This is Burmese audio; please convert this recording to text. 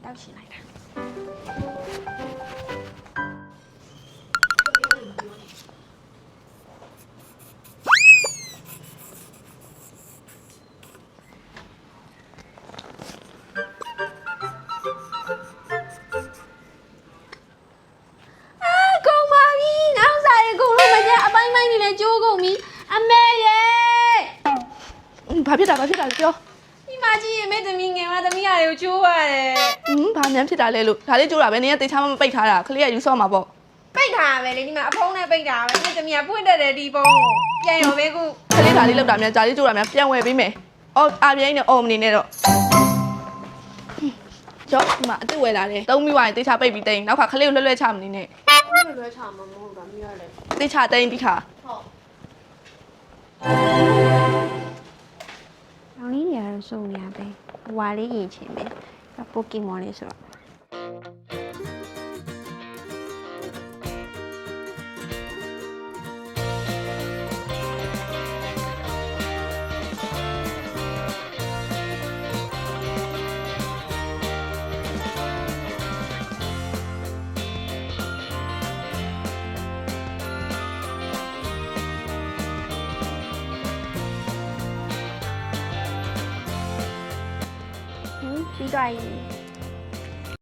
到起来的。啊，公，嗯，打，快去打，去！你妈鸡没得命啊！ လို့မကြအပိုင်းပိုင်းနေနဲ့ကြိုးကုန်ပြီအမေရေဘာဖြစ်တာဘာဖြစ်တာလဲပြောဒီမကြီးရေမေသမီးငယ်မသမီးရတယ်ကိုချိုးရတယ်ဟင်းဘာမှန်းဖြစ်တာလဲလို့ဒါလေးကြိုးတာပဲနင်ကတေချာမမပိတ်ထားတာခလေးကယူဆော့မှာပေါ့ပိတ်ထားရပဲလေဒီမှာအဖုံးနဲ့ပိတ်ထားပဲမေသမီးကပွင့်တက်တယ်ဒီပုံကိုပြန်ရောပဲခုခလေးဒါလေးလောက်တာများဂျာလေးကြိုးတာများပြန်ဝယ်ပေးမယ်အော်အာပြိုင်းနဲ့အော်မနေနဲ့တော့ကျော်ဒီမှာအစ်စ်ဝယ်လာတယ်သုံးမိသွားရင်တေချာပိတ်ပြီးတိန်နောက်ခါခလေးကိုလွှဲလွှဲချမနေနဲ့လွယ်လွယ်ချမှာမဟုတ်တာမရလေတေချာတိန်ဒီခါဟုတ်။ောင်လေးတွေကတော့စုံနေရပဲ။ ဟွာလေးရင်ချင်ပဲ။ပိုကီမွန်လေးဆိုတော့ 嗯是一段音